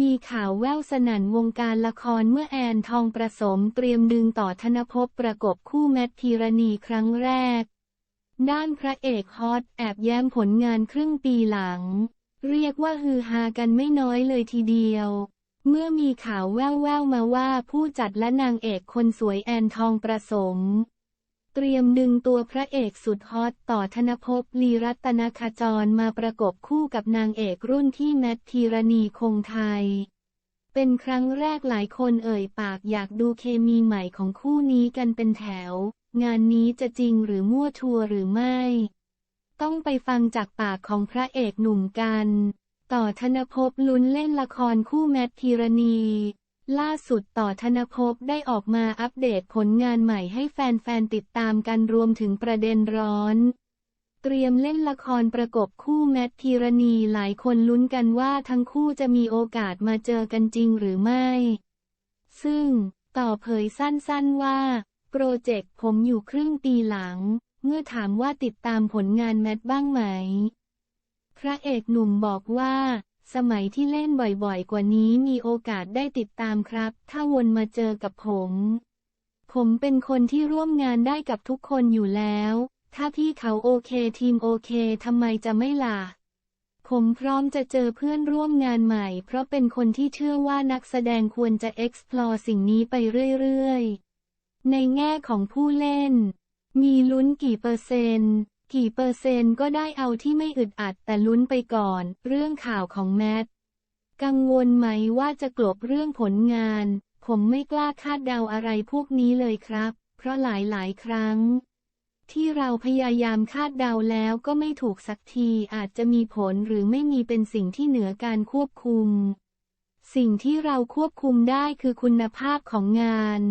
มีข่าวแว่วสนั่นวงการละครเมื่อแอนทองประสมเตรียมดึงต่อธนภพประกบคู่แมทพีรณีครั้งแรก ด้านพระเอกฮอตแอบแย้มผลงานครึ่งปีหลัง เรียกว่าฮือฮากันไม่น้อยเลยทีเดียว เมื่อมีข่าวแว่วๆมาว่าผู้จัดและนางเอกคนสวยแอนทองประสม เตรียมดึงตัวพระเอกสุดฮอตต่อธนภพลีรัตนคจรมาประกบคู่กับนางเอกรุ่นที่แมทธีรณีคงไทย เป็นครั้งแรกหลายคนเอ่ยปากอยากดูเคมีใหม่ของคู่นี้กันเป็นแถว งานนี้จะจริงหรือมั่วทัวร์หรือไม่ ต้องไปฟังจากปากของพระเอกหนุ่มกัน ต่อธนภพลุ้นเล่นละครคู่แมทธีรณี ล่าสุดต่อธนภพได้ออกมาอัปเดตผลงานใหม่ให้แฟนๆ ติดตามกันรวมถึงประเด็นร้อน เตรียมเล่นละครประกบคู่แมทธีรณีหลายคนลุ้นกันว่าทั้งคู่จะมีโอกาสมาเจอกันจริงหรือไม่ ซึ่ง ต่อเผยสั้นๆว่า โปรเจกต์ผมอยู่ครึ่งปีหลัง เมื่อถามว่าติดตามผลงานแมทบ้างไหม พระเอกหนุ่มบอกว่า สมัยที่เล่นบ่อยๆ กว่านี้มีโอกาสได้ติดตามครับ ถ้าวนมาเจอกับผม ผมเป็นคนที่ร่วมงานได้กับทุกคนอยู่แล้ว ถ้าพี่เขาโอเคทีมโอเคทำไมจะไม่ล่ะ ผมพร้อมจะเจอเพื่อนร่วมงานใหม่ เพราะเป็นคนที่เชื่อว่านักแสดงควรจะ explore สิ่งนี้ไปเรื่อยๆ ในแง่ของผู้เล่น มีลุ้นกี่เปอร์เซนต์ กี่เปอร์เซนต์ก็ได้เอาที่ไม่อึดอัดแต่ลุ้นไปก่อน เรื่องข่าวของแมท กังวลไหมว่าจะกลบเรื่องผลงาน ผมไม่กล้าคาดเดาอะไรพวกนี้เลยครับ เพราะหลายๆครั้ง ที่เราพยายามคาดเดาแล้วก็ไม่ถูกสักทีอาจจะมีผลหรือไม่มีเป็นสิ่งที่เหนือการควบคุม สิ่งที่เราควบคุมได้คือคุณภาพของงาน